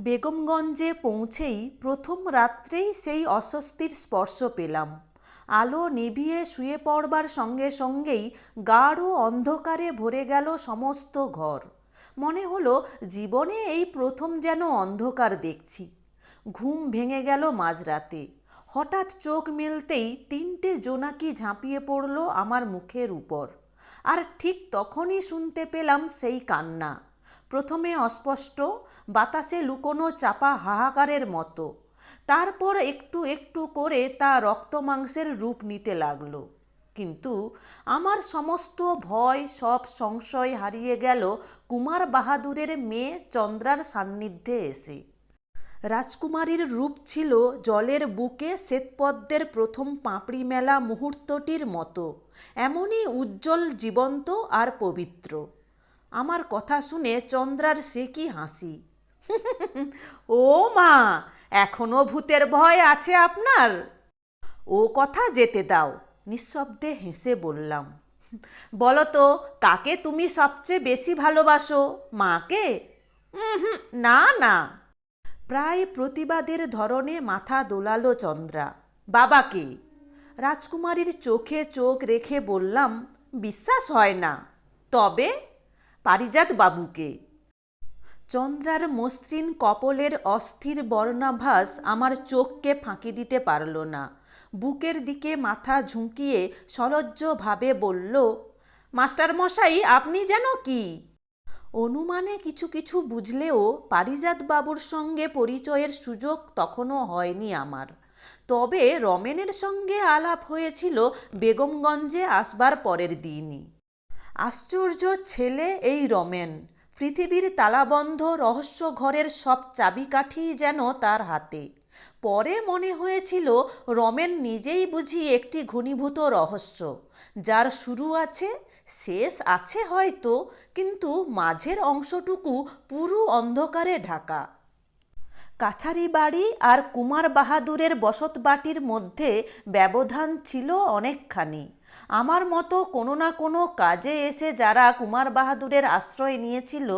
বেগমগঞ্জে পৌঁছেই প্রথম রাত্রেই সেই অস্বস্তির স্পর্শ পেলাম। আলো নিভিয়ে শুয়ে পড়বার সঙ্গে সঙ্গেই গাঢ় অন্ধকারে ভরে গেল সমস্ত ঘর। মনে হলো জীবনে এই প্রথম যেন অন্ধকার দেখছি। ঘুম ভেঙে গেল মাঝরাতে। হঠাৎ চোখ মেলতেই তিনটে জোনাকি ঝাঁপিয়ে পড়ল আমার মুখের উপর। আর ঠিক তখনই শুনতে পেলাম সেই কান্না। প্রথমে অস্পষ্ট, বাতাসে লুকোনো চাপা হাহাকারের মতো। তারপর একটু একটু করে তা রক্ত মাংসের রূপ নিতে লাগল। কিন্তু আমার সমস্ত ভয়, সব সংশয় হারিয়ে গেল কুমার বাহাদুরের মেয়ে চন্দ্রার সান্নিধ্যে এসে। রাজকুমারীর রূপ ছিল জলের বুকে শ্বেতপদ্মের প্রথম পাঁপড়ি মেলা মুহূর্তটির মতো। এমনই উজ্জ্বল, জীবন্ত আর পবিত্র। আমার কথা শুনে চন্দ্রার সে কি হাসি? ও মা, এখনও ভূতের ভয় আছে আপনার? ও কথা যেতে দাও, নিঃশব্দে হেসে বললাম। বলো তো, কাকে তুমি সবচেয়ে বেশি ভালোবাসো, মাকে? না না। প্রায় প্রতিবাদের ধরনে মাথা দোলালো চন্দ্রা। বাবাকে? রাজকুমারীর চোখে চোখ রেখে বললাম, বিশ্বাস হয় না। তবে পারিজাত বাবুকে। চন্দ্রার মসৃণ কপলের অস্থির বর্ণাভাস আমার চোখকে ফাঁকি দিতে পারল না। বুকের দিকে মাথা ঝুঁকিয়ে সলজ্জভাবে বলল মাস্টার মশাই আপনি যেন কি? অনুমানে কিছু কিছু বুঝলেও পারিজাত বাবুর সঙ্গে পরিচয়ের সুযোগ তখনও হয়নি আমার। তবে রমেনের সঙ্গে আলাপ হয়েছিল বেগমগঞ্জে আসবার পরের দিনই। আশ্চর্য ছেলে এই রমেন। পৃথিবীর তালাবন্ধ রহস্য ঘরের সব চাবিকাঠি যেন তার হাতে। পরে মনে হয়েছিল রমেন নিজেই বুঝি একটি ঘনীভূত রহস্য। যার শুরু আছে, শেষ আছে হয়তো, কিন্তু মাঝের অংশটুকু পুরো অন্ধকারে ঢাকা। কাছারি বাড়ি আর কুমার বাহাদুরের বসতবাটির মধ্যে ব্যবধান ছিল অনেকখানি। আমার মতো কোনো না কোনো কাজে এসে যারা কুমার বাহাদুরের আশ্রয় নিয়েছিল,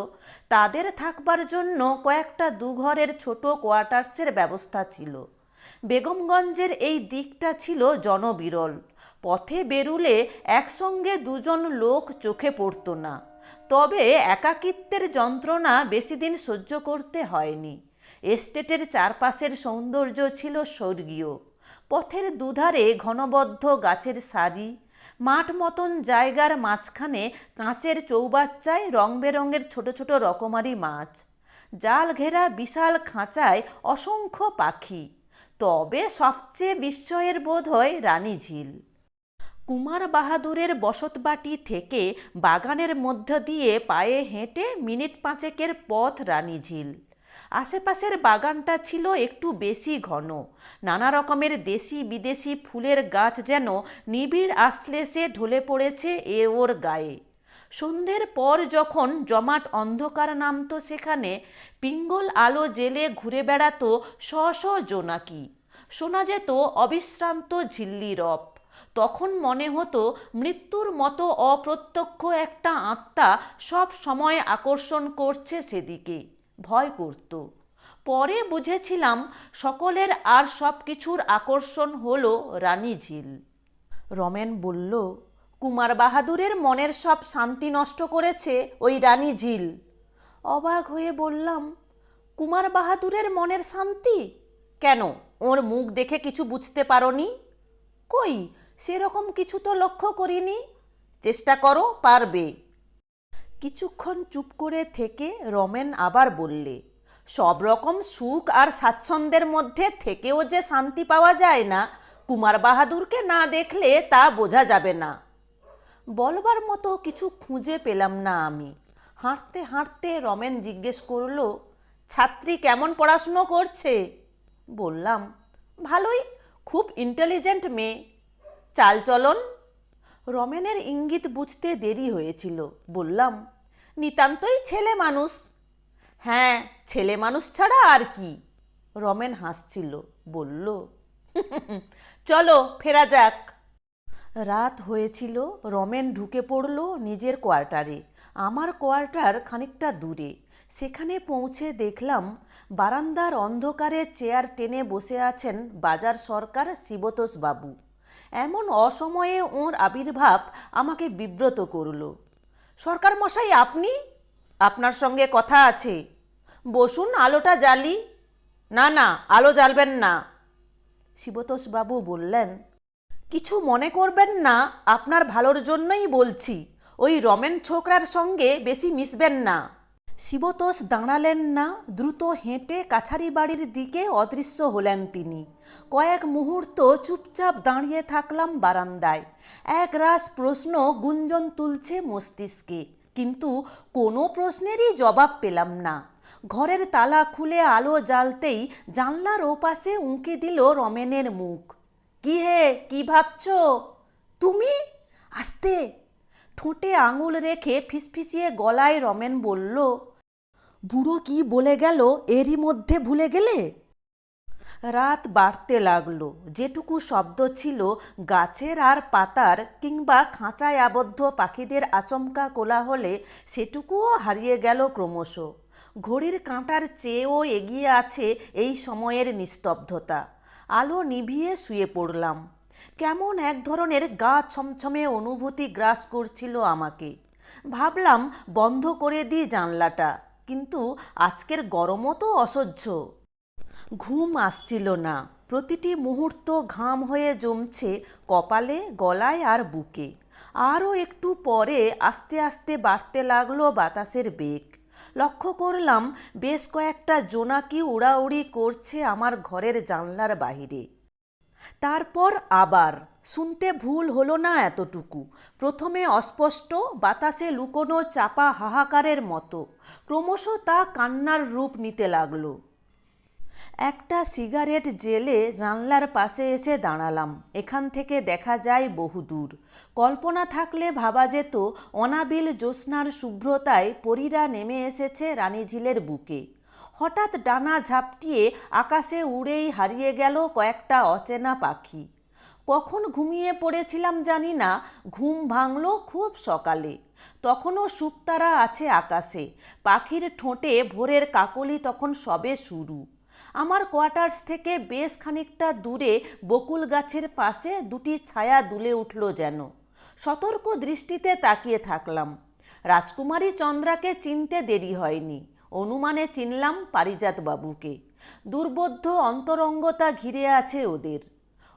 তাদের থাকবার জন্য কয়েকটা দুঘরের ছোট কোয়ার্টার্সের ব্যবস্থা ছিল। বেগমগঞ্জের এই দিকটা ছিল জনবিরল। পথে বেরুলে একসঙ্গে দুজন লোক চোখে পড়তো না। তবে একাকিত্বের যন্ত্রণা বেশি দিন সহ্য করতে হয়নি। এস্টেটের চারপাশের সৌন্দর্য ছিল স্বর্গীয়। পথের দুধারে ঘনবদ্ধ গাছের সারি, মাঠ মতন জায়গার মাঝখানে কাঁচের চৌবাচ্চায় রং বেরঙের ছোট ছোট রকমারি মাছ। জাল ঘেরা বিশাল খাঁচায় অসংখ্য পাখি। তবে সবচেয়ে বিস্ময়ের বোধ হয় রানী ঝিল। কুমার বাহাদুরের বসতবাটি থেকে বাগানের মধ্য দিয়ে পায়ে হেঁটে মিনিট পাঁচেকের পথ রানী ঝিল। আশেপাশের বাগানটা ছিল একটু বেশি ঘন। নানা রকমের দেশি বিদেশি ফুলের গাছ যেন নিবিড় আশ্লেষে ঢলে পড়েছে এ ওর গায়ে। সন্ধ্যের পর যখন জমাট অন্ধকার নামত সেখানে, পিঙ্গল আলো জেলে ঘুরে বেড়াতো শ জোনাকি শোনা যেত অবিশ্রান্ত ঝিল্লি রব তখন মনে হতো মৃত্যুর মতো অপ্রত্যক্ষ একটা আত্মা সব সময় আকর্ষণ করছে সেদিকে। ভয় করত। পরে বুঝেছিলাম সকলের আর সব কিছুর আকর্ষণ হলো রানী ঝিল রমেন বলল, কুমার বাহাদুরের মনের সব শান্তি নষ্ট করেছে ওই রানী ঝিল অবাক হয়ে বললাম, কুমার বাহাদুরের মনের শান্তি? কেন? ওর মুখ দেখে কিছু বুঝতে পারোনি? কই? সেরকম কিছু তো লক্ষ্য করিনি। চেষ্টা করো, পারবে। কিছুক্ষণ চুপ করে থেকে রমেন আবার বললে, সব রকম সুখ আর স্বাচ্ছন্দ্যের মধ্যে থেকেও যে শান্তি পাওয়া যায় না, কুমার বাহাদুরকে না দেখলে তা বোঝা যাবে না। বলবার মতো কিছু খুঁজে পেলাম না আমি। হাঁটতে হাঁটতে রমেন জিজ্ঞেস করল, ছাত্রী কেমন পড়াশুনো করছে? বললাম, ভালোই, খুব ইন্টেলিজেন্ট মেয়ে। চালচলন? রমেনের ইঙ্গিত বুঝতে দেরি হয়েছিল। বললাম নিতান্তই ছেলে মানুষ। হ্যাঁ ছেলে মানুষ ছাড়া আর কি? রমেন হাসছিল, বলল, চলো, ফেরা যাক। রাত হয়েছিল, রমেন ঢুকে পড়ল নিজের কোয়ার্টারে। আমার কোয়ার্টার খানিকটা দূরে। সেখানে পৌঁছে দেখলাম বারান্দার অন্ধকারে চেয়ার টেনে বসে আছেন বাজার সরকার শিবতোষ বাবু এমন অসময়ে ওর আবির্ভাব আমাকে বিব্রত করল। সরকার মশাই, আপনি? আপনার সঙ্গে কথা আছে। বসুন, আলোটা জ্বালি। না না, আলো জ্বালবেন না। শিবতোষবাবু বললেন, কিছু মনে করবেন না, আপনার ভালোর জন্যই বলছি। ওই রমেন ছোকরার সঙ্গে বেশি মিশবেন না। শিবতোষ দাঁড়ালেন না, দ্রুত হেঁটে কাছারি বাড়ির দিকে অদৃশ্য হলেন তিনি। কয়েক মুহূর্ত চুপচাপ দাঁড়িয়ে থাকলাম বারান্দায়। এক রাস প্রশ্ন গুঞ্জন তুলছে মস্তিষ্কে, কিন্তু কোনো প্রশ্নেরই জবাব পেলাম না। ঘরের তালা খুলে আলো জ্বালতেই জানলার ওপাশে উঁকে দিল রমেনের মুখ। কি হে, কি ভাবছ? তুমি? আস্তে ঠোঁটে আঙুল রেখে ফিসফিসিয়ে গলায় রমেন বলল, বুড়ো কি বলে গেল? এরই মধ্যে ভুলে গেলে? রাত বাড়তে লাগল। যেটুকু শব্দ ছিল, গাছের আর পাতার কিংবা খাঁচায় আবদ্ধ পাখিদের আচমকা কোলাহলে সেটুকুও হারিয়ে গেল ক্রমশ। ঘড়ির কাঁটার চেয়েও এগিয়ে আছে এই সময়ের নিস্তব্ধতা। আলো নিভিয়ে শুয়ে পড়লাম। কেমন এক ধরনের গা ছমছমে অনুভূতি গ্রাস করছিল আমাকে। ভাবলাম, বন্ধ করে দিই জানলাটা, কিন্তু আজকের গরমও তো অসহ্য। ঘুম আসছিল না। প্রতিটি মুহূর্ত ঘাম হয়ে জমছে কপালে, গলায় আর বুকে। আরও একটু পরে আস্তে আস্তে বাড়তে লাগল বাতাসের বেগ। লক্ষ্য করলাম, বেশ কয়েকটা জোনাকি উড়াউড়ি করছে আমার ঘরের জানলার বাহিরে। তারপর আবার, শুনতে ভুল হলো না এতটুকু। প্রথমে অস্পষ্ট, বাতাসে লুকোনো, চাপা হাহাকারের মতো। ক্রমশ তা কান্নার রূপ নিতে লাগল। একটা সিগারেট জেলে জানলার পাশে এসে দাঁড়ালাম। এখান থেকে দেখা যায় বহুদূর কল্পনা থাকলে ভাবা যেত, অনাবিল জ্যোৎস্নার শুভ্রতায় পরীরা নেমে এসেছে রানীঝিলের বুকে। হঠাৎ ডানা ঝাপটিয়ে আকাশে উড়েই হারিয়ে গেল কয়েকটা অচেনা পাখি। কখন ঘুমিয়ে পড়েছিলাম জানি না, ঘুম ভাঙল খুব সকালে। তখনও শুকতারা আছে আকাশে, পাখির ঠোঁটে ভোরের কাকলি তখন সবে শুরু। আমার কোয়ার্টার্স থেকে বেশ খানিকটা দূরে বকুল গাছের পাশে দুটি ছায়া দুলে উঠল যেন। সতর্ক দৃষ্টিতে তাকিয়ে থাকলাম। রাজকুমারী চন্দ্রাকে চিনতে দেরি হয়নি। অনুমানে চিনলাম পারিজাত বাবুকে। দুর্বোধ্য অন্তরঙ্গতা ঘিরে আছে ওদের।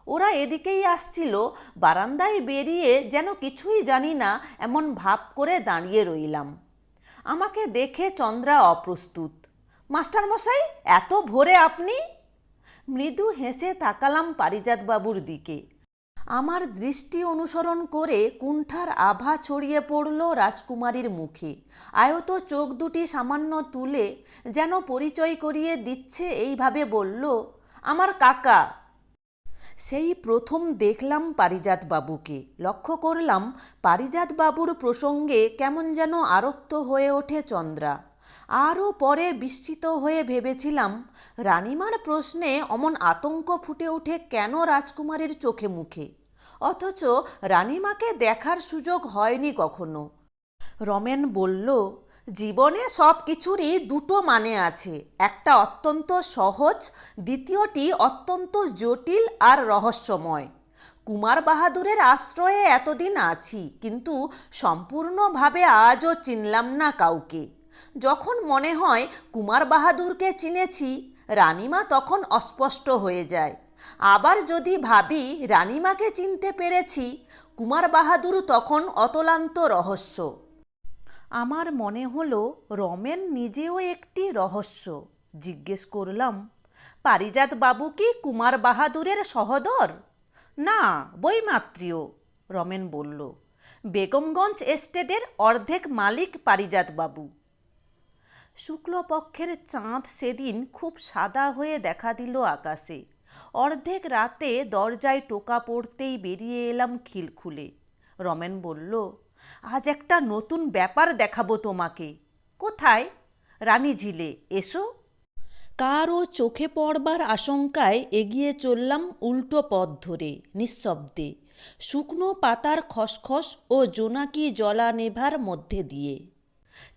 ওরা এদিকেই আসছিল, বারান্দায় বেরিয়ে যেন কিছুই জানি না, এমন ভাব করে দাঁড়িয়ে রইলাম। আমাকে দেখে চন্দ্রা অপ্রস্তুত, মাস্টারমশাই, এত ভোরে আপনি? মৃদু হেসে তাকালাম পারিজাতবাবুর দিকে। আমার দৃষ্টি অনুসরণ করে কুণ্ঠার আভা ছড়িয়ে পড়ল রাজকুমারীর মুখে। আয়ত চোখ দুটি সামান্য তুলে যেন পরিচয় করিয়ে দিচ্ছে এইভাবে বলল, আমার কাকা। সেই প্রথম দেখলাম পারিজাত বাবুকে লক্ষ্য করলাম পারিজাত বাবুর প্রসঙ্গে কেমন যেন আরক্ত হয়ে ওঠে চন্দ্রা। আরও পরে বিস্মিত হয়ে ভেবেছিলাম, রানিমার প্রশ্নে অমন আতঙ্ক ফুটে ওঠে কেন রাজকুমারীর চোখে মুখে? অথচ রানিমাকে দেখার সুযোগ হয়নি কখনো। রমেন বলল, জীবনে সব কিছুরই দুটো মানে আছে। একটা অত্যন্ত সহজ, দ্বিতীয়টি অত্যন্ত জটিল আর রহস্যময়। কুমার বাহাদুরের আশ্রয়ে এতদিন আছি, কিন্তু সম্পূর্ণভাবে আজও চিনলাম না কাউকে। যখন মনে হয় কুমার বাহাদুরকে চিনেছি, রানিমা তখন অস্পষ্ট হয়ে যায়। আবার যদি ভাবি রানিমাকে চিনতে পেরেছি, কুমার বাহাদুর তখন অতলান্ত রহস্য। আমার মনে হলো রমেন নিজেও একটি রহস্য। জিজ্ঞেস করলাম, পারিজাত বাবু কি কুমার বাহাদুরের সহদর? না বইমাত্রীয় রমেন বলল। বেগমগঞ্জ এস্টেটের অর্ধেক মালিক পারিজাত বাবু। শুক্লপক্ষের চাঁদ সেদিন খুব সাদা হয়ে দেখা দিল আকাশে। অর্ধেক রাতে দরজায় টোকা পড়তেই বেরিয়ে এলাম খিল খুলে রমেন বলল, আজ একটা নতুন ব্যাপার দেখাবো তোমাকে। কোথায়? রানী ঝিলে এসো। কারও চোখে পড়বার আশঙ্কায় এগিয়ে চললাম উল্টো পথ ধরে, নিঃশব্দে। শুকনো পাতার খসখস ও জোনাকি জলা নেভার মধ্যে দিয়ে।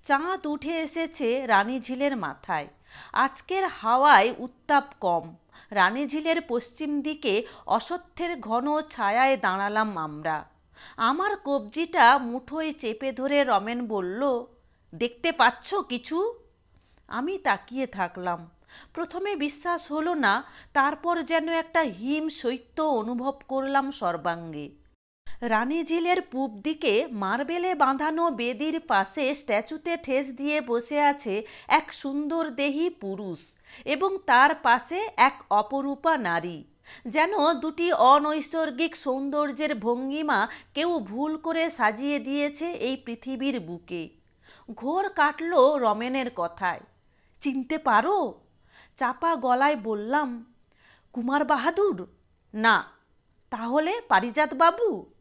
চাঁদ উঠে এসেছে রানীঝিলের মাথায়। আজকের হাওয়ায় উত্তাপ কম। রানীঝিলের পশ্চিম দিকে অসত্যের ঘন ছায়ায় দাঁড়ালাম আমরা। আমার কবজিটা মুঠোয় চেপে ধরে রমেন বলল, দেখতে পাচ্ছ কিছু? আমি তাকিয়ে থাকলাম। প্রথমে বিশ্বাস হলো না, তারপর যেন একটা হিম শৈত্য অনুভব করলাম সর্বাঙ্গে। রানীঝিলের পূব দিকে মার্বেলে বাঁধানো বেদির পাশে স্ট্যাচুতে ঠেস দিয়ে বসে আছে এক সুন্দর দেহী পুরুষ এবং তার পাশে এক অপরূপা নারী। যেন দুটি অনৈসর্গিক সৌন্দর্যের ভঙ্গিমা কেউ ভুল করে সাজিয়ে দিয়েছে এই পৃথিবীর বুকে। ঘোর কাটল রমেনের কথায়, চিনতে পারো? চাপা গলায় বললাম, কুমার বাহাদুর? না, তাহলে পারিজাত বাবু?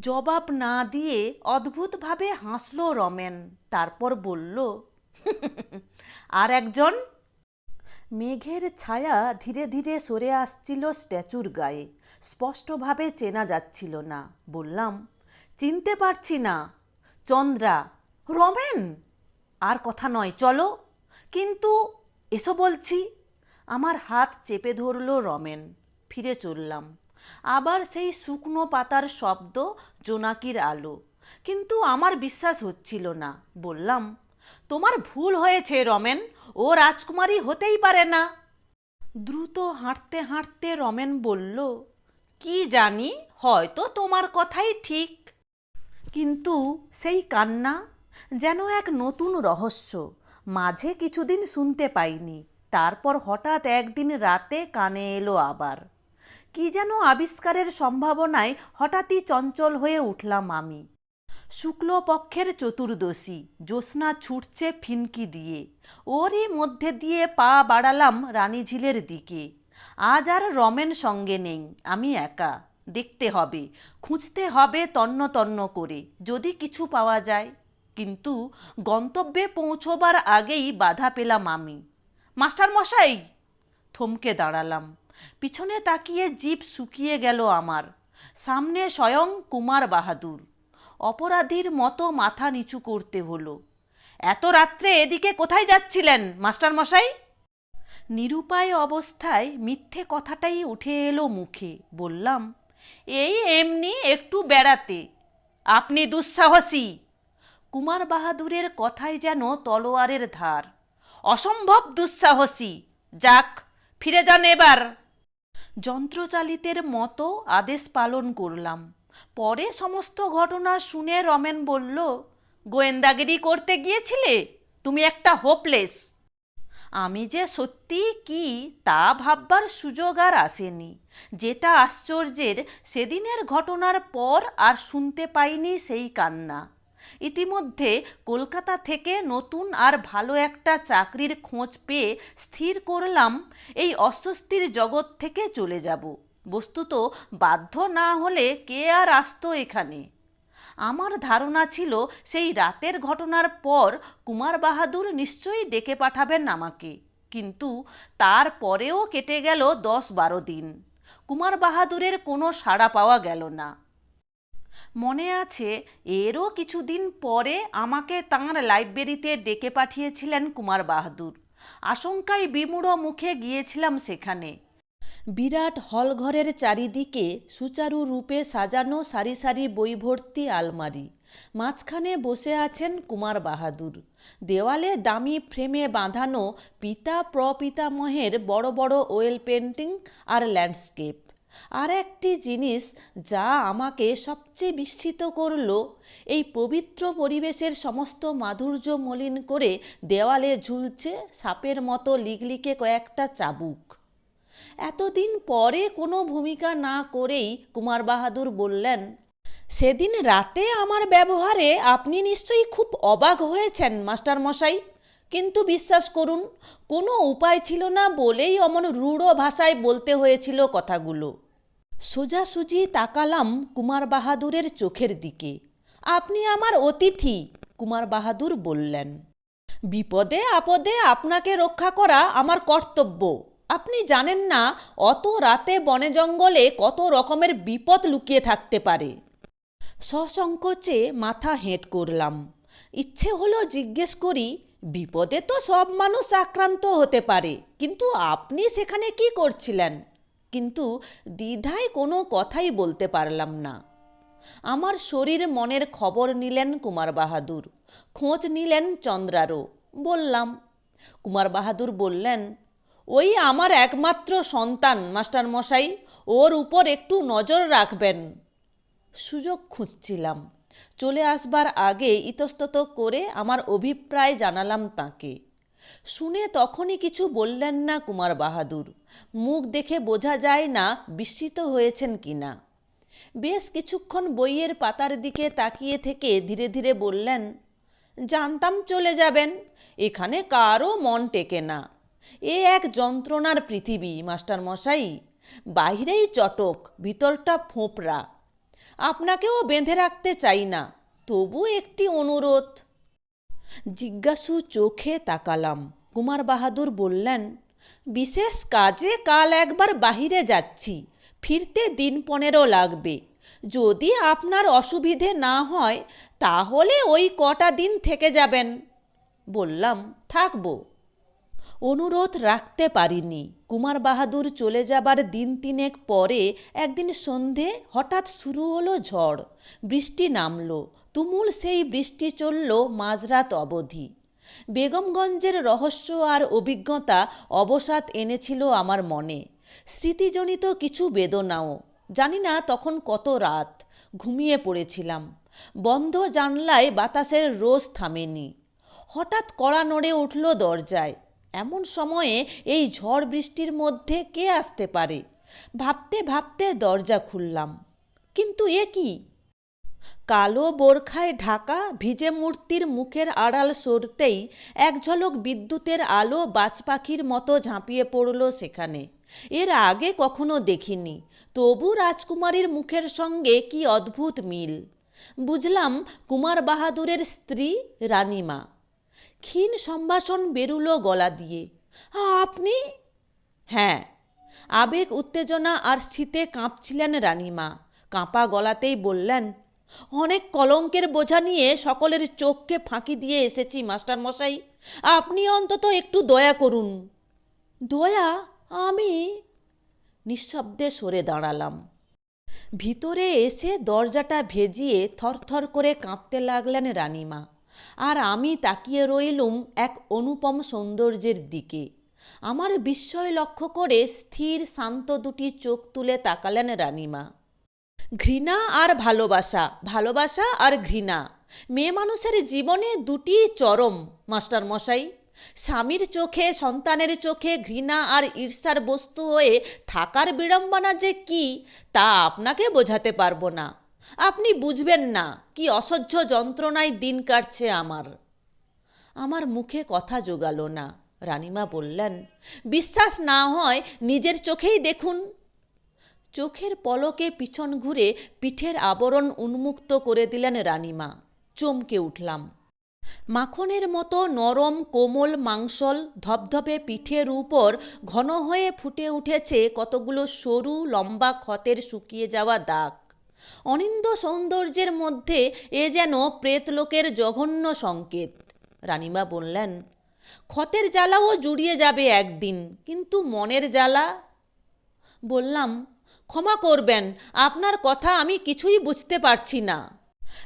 জবাব না দিয়ে অদ্ভুতভাবে হাসল রমেন। তারপর বলল, আর একজন? মেঘের ছায়া ধীরে ধীরে সরে আসছিল স্ট্যাচুর গায়ে। স্পষ্টভাবে চেনা যাচ্ছিল না। বললাম, চিনতে পারছি না। চন্দ্রা, রমেন? আর কথা নয়, চলো। কিন্তু এসো বলছি। আমার হাত চেপে ধরল রমেন। ফিরে চললাম। আবার সেই শুকনো পাতার শব্দ জোনাকির আলো। কিন্তু আমার বিশ্বাস হচ্ছিল না, বললাম, তোমার ভুল হয়েছে রমেন, ও রাজকুমারী হতেই পারে না। দ্রুত হাঁটতে হাঁটতে রমেন বলল, কি জানি, হয়তো তোমার কথাই ঠিক। কিন্তু সেই কান্না যেন এক নতুন রহস্য, মাঝে কিছুদিন শুনতে পাইনি, তারপর হঠাৎ একদিন রাতে কানে এলো আবার। কি যেন আবিষ্কারের সম্ভাবনায় হঠাৎই চঞ্চল হয়ে উঠলাম আমি। শুক্লপক্ষের চতুর্দশী, জ্যোৎস্না ছুটছে ফিনকি দিয়ে। ওরই মধ্যে দিয়ে পা বাড়ালাম রানীঝিলের দিকে। আজ আর রমেন সঙ্গে নেই, আমি একা। দেখতে হবে, খুঁজতে হবে তন্ন তন্ন করে, যদি কিছু পাওয়া যায়। কিন্তু গন্তব্যে পৌঁছবার আগেই বাধা পেলাম আমি। মাস্টার মশাই থমকে দাঁড়ালাম। পিছনে তাকিয়ে জিভ শুকিয়ে গেল আমার। সামনে স্বয়ং কুমার বাহাদুর। অপরাধীর মতো মাথা নিচু করতে হলো। এত রাত্রে এদিকে কোথায় যাচ্ছিলেন, মাস্টার মশাই? নিরুপায় অবস্থায় মিথ্যে কথাটাই উঠে এলো মুখে। বললাম, এই এমনি একটু বেড়াতে। আপনি দুঃসাহসী কুমার বাহাদুরের কথায় যেন তলোয়ারের ধার। অসম্ভব দুঃসাহসী। যাক, ফিরে যান এবার। যন্ত্রচালিতের মতো আদেশ পালন করলাম। পরে সমস্ত ঘটনা শুনে রমেন বলল, গোয়েন্দাগিরি করতে গিয়েছিলে? তুমি একটা হোপলেস আমি যে সত্যি কি তা ভাববার সুযোগ আর আসেনি। যেটা আশ্চর্যের, সেদিনের ঘটনার পর আর শুনতে পাইনি সেই কান্না। ইতিমধ্যে কলকাতা থেকে নতুন আর ভালো একটা চাকরির খোঁজ পেয়ে স্থির করলাম, এই অস্বস্তির জগৎ থেকে চলে যাব। বস্তুত বাধ্য না হলে কে আর আসতো এখানে? আমার ধারণা ছিল সেই রাতের ঘটনার পর কুমার বাহাদুর নিশ্চয়ই ডেকে পাঠাবেন আমাকে। কিন্তু তারপরেও কেটে গেল দশ বারো দিন। কুমার বাহাদুরের কোনো সাড়া পাওয়া গেল না। মনে আছে এরও কিছুদিন পরে আমাকে তাঁর লাইব্রেরিতে ডেকে পাঠিয়েছিলেন কুমার বাহাদুর। আশঙ্কায় বিমূঢ় মুখে গিয়েছিলাম সেখানে। বিরাট হলঘরের চারিদিকে সুচারু রূপে সাজানো সারি সারি বই ভর্তি আলমারি। মাঝখানে বসে আছেন কুমার বাহাদুর। দেওয়ালে দামি ফ্রেমে বাঁধানো পিতা প্রপিতামহের বড় বড় ওয়েল পেন্টিং আর ল্যান্ডস্কেপ আর একটি জিনিস যা আমাকে সবচেয়ে বিস্মিত করল, এই পবিত্র পরিবেশের সমস্ত মাধুর্য মলিন করে দেওয়ালে ঝুলছে সাপের মতো লিগলিকে কয়েকটা চাবুক। এতদিন পরে কোনো ভূমিকা না করেই কুমার বাহাদুর বললেন, সেদিন রাতে আমার ব্যবহারে আপনি নিশ্চয়ই খুব অবাক হয়েছেন মাস্টার মশাই কিন্তু বিশ্বাস করুন, কোনো উপায় ছিল না বলেই অমন রূঢ় ভাষায় বলতে হয়েছিল কথাগুলো। সোজাসুজি তাকালাম কুমার বাহাদুরের চোখের দিকে। আপনি আমার অতিথি, কুমার বাহাদুর বললেন। বিপদে আপদে আপনাকে রক্ষা করা আমার কর্তব্য। আপনি জানেন না অত রাতে বনে জঙ্গলে কত রকমের বিপদ লুকিয়ে থাকতে পারে। সসংকোচে মাথা হেঁট করলাম। ইচ্ছে হলো জিজ্ঞেস করি বিপদে তো সব মানুষ আক্রান্ত হতে পারে, কিন্তু আপনি সেখানে কি করছিলেন? কিন্তু দ্বিধায় কোনো কথাই বলতে পারলাম না। আমার শরীর মনের খবর নিলেন কুমার বাহাদুর, খোঁজ নিলেন চন্দ্রারও, বললাম। কুমার বাহাদুর বললেন, ওই আমার একমাত্র সন্তান, মাস্টার মশাই, ওর উপর একটু নজর রাখবেন। সুযোগ খুঁজছিলাম। চলে আসবার আগে ইতস্তত করে আমার অভিপ্রায় জানালাম তাকে। শুনে তখনই কিছু বললেন না কুমার বাহাদুর। মুখ দেখে বোঝা যায় না বিস্মিত হয়েছেন কিনা বেশ কিছুক্ষণ বইয়ের পাতার দিকে তাকিয়ে থেকে ধীরে ধীরে বললেন, জানতাম চলে যাবেন, এখানে কারও মন টেকে না। এ এক যন্ত্রণার পৃথিবী মাস্টার মশাই বাইরেই চটক, ভিতরটা ফোঁপড়া। আপনাকেও বেঁধে রাখতে চাই না। তবু একটি অনুরোধ। জিজ্ঞাসু চোখে তাকালাম। কুমার বাহাদুর বললেন, বিশেষ কাজে কাল একবার বাহিরে যাচ্ছি। ফিরতে দিন পনেরো লাগবে। যদি আপনার অসুবিধে না হয়, তাহলে ওই কটা দিন থেকে যাবেন। বললাম, থাকব। অনুরোধ রাখতে পারিনি। কুমার বাহাদুর চলে যাবার দিন তিনেক পরে একদিন সন্ধে হঠাৎ শুরু হলো ঝড়। বৃষ্টি নামলো। তুমুল সেই বৃষ্টি চলল মাঝরাত অবধি। বেগমগঞ্জের রহস্য আর অভিজ্ঞতা অবসাদ এনেছিল আমার মনে। স্মৃতিজনিত কিছু বেদনাও। জানি না তখন কত রাত। ঘুমিয়ে পড়েছিলাম। বন্ধ জানলায় বাতাসের রোজ থামেনি। হঠাৎ কড়া নড়ে উঠল দরজায়। এমন সময়ে এই ঝড় বৃষ্টির মধ্যে কে আসতে পারে? ভাবতে ভাবতে দরজা খুললাম। কিন্তু এ কি? কালো বোরখায় ঢাকা ভিজে মূর্তির মুখের আড়াল সরতেই এক ঝলক বিদ্যুতের আলো বাজপাখির মতো ঝাঁপিয়ে পড়ল সেখানে। এর আগে কখনো দেখিনি। তবু রাজকুমারীর মুখের সঙ্গে কি অদ্ভুত মিল? বুঝলাম কুমার বাহাদুরের স্ত্রী রানীমা। ক্ষীণ সম্ভাষণ বেরুলো গলা দিয়ে। আপনি? হ্যাঁ। আবেগ, উত্তেজনা আর শীতে কাঁপছিলেন রানীমা। কাঁপা গলাতেই বললেন, অনেক কলঙ্কের বোঝা নিয়ে সকলের চোখকে ফাঁকি দিয়ে এসেছি মাস্টার মশাই আপনি অন্তত একটু দয়া করুন। দয়া? আমি? নিঃশব্দে সরে দাঁড়ালাম। ভিতরে এসে দরজাটা ভেজিয়ে থরথর করে কাঁপতে লাগলেন রানীমা। আর আমি তাকিয়ে রইলুম এক অনুপম সৌন্দর্যের দিকে। আমার বিস্ময় লক্ষ্য করে স্থির শান্ত দুটি চোখ তুলে তাকালেন রানীমা। ঘৃণা আর ভালোবাসা ভালোবাসা আর ঘৃণা। মেয়ে মানুষের জীবনে দুটি চরম, মাস্টার মশাই। স্বামীর চোখে, সন্তানের চোখে ঘৃণা আর ঈর্ষার বস্তু হয়ে থাকার বিড়ম্বনা যে কি, তা আপনাকে বোঝাতে পারব না। আপনি বুঝবেন না কি অসহ্য যন্ত্রণায় দিন কাটছে আমার। আমার মুখে কথা জোগালো না। রানিমা বললেন, বিশ্বাস না হয় নিজের চোখেই দেখুন। চোখের পলকে পিছন ঘুরে পিঠের আবরণ উন্মুক্ত করে দিলেন রানিমা। চমকে উঠলাম। মাখনের মতো নরম কোমল মাংসল ধপধপে পিঠের উপর ঘন হয়ে ফুটে উঠেছে কতগুলো সরু লম্বা ক্ষতের শুকিয়ে যাওয়া দাগ। অনিন্দ সৌন্দর্যের মধ্যে এ যেন প্রেতলোকের জঘন্য সংকেত। রানীমা বললেন, ক্ষতের জ্বালাও জুড়িয়ে যাবে একদিন, কিন্তু মনের জ্বালা? বললাম, ক্ষমা করবেন, আপনার কথা আমি কিছুই বুঝতে পারছি না।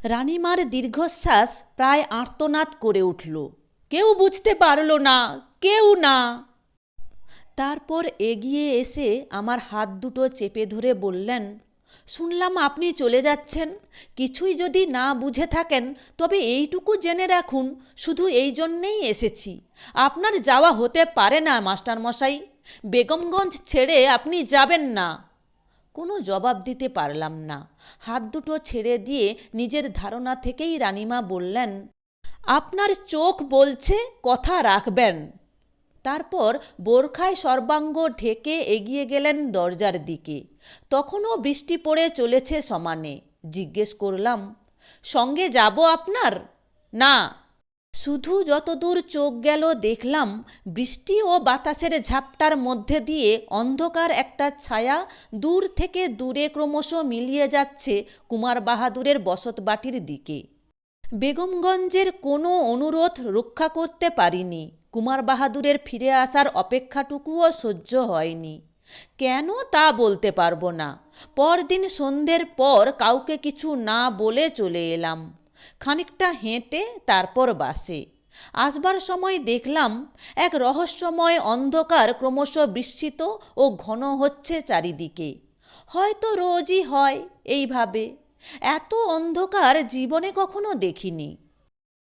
রানীমার দীর্ঘশ্বাস প্রায় আর্তনাদ করে উঠল। কেউ বুঝতে পারল না, কেউ না। তারপর এগিয়ে এসে আমার হাত দুটো চেপে ধরে বললেন শুনলাম আপনি চলে যাচ্ছেন। কিছুই যদি না বুঝে থাকেন, তবে এইটুকু জেনে রাখুন, শুধু এই জন্যেই এসেছি। আপনার যাওয়া হতে পারে না, মাস্টারমশাই। বেগমগঞ্জ ছেড়ে আপনি যাবেন না। কোনো জবাব দিতে পারলাম না। হাত দুটো ছেড়ে দিয়ে নিজের ধারণা থেকেই রানিমা বললেন, আপনার চোখ বলছে, কথা রাখবেন। তারপর বোরখায় সর্বাঙ্গ ঢেকে এগিয়ে গেলেন দরজার দিকে। তখনও বৃষ্টি পড়ে চলেছে সমানে। জিজ্ঞেস করলাম, সঙ্গে যাব আপনার? না। শুধু যতদূর চোখ গেল দেখলাম, বৃষ্টি ও বাতাসের ঝাপটার মধ্যে দিয়ে অন্ধকার একটা ছায়া দূর থেকে দূরে ক্রমশ মিলিয়ে যাচ্ছে কুমার বাহাদুরের বসতবাটির দিকে। বেগমগঞ্জের কোনো অনুরোধ রক্ষা করতে পারিনি। কুমার বাহাদুরের ফিরে আসার অপেক্ষাটুকুও সহ্য হয়নি। কেন তা বলতে পারব না। পরদিন সন্ধ্যের পর কাউকে কিছু না বলে চলে এলাম। খানিকটা হেঁটে তারপর বাসে। আসবার সময় দেখলাম এক রহস্যময় অন্ধকার ক্রমশ বিস্মিত ও ঘন হচ্ছে চারিদিকে। হয়তো রোজই হয় এইভাবে। এত অন্ধকার জীবনে কখনো দেখিনি।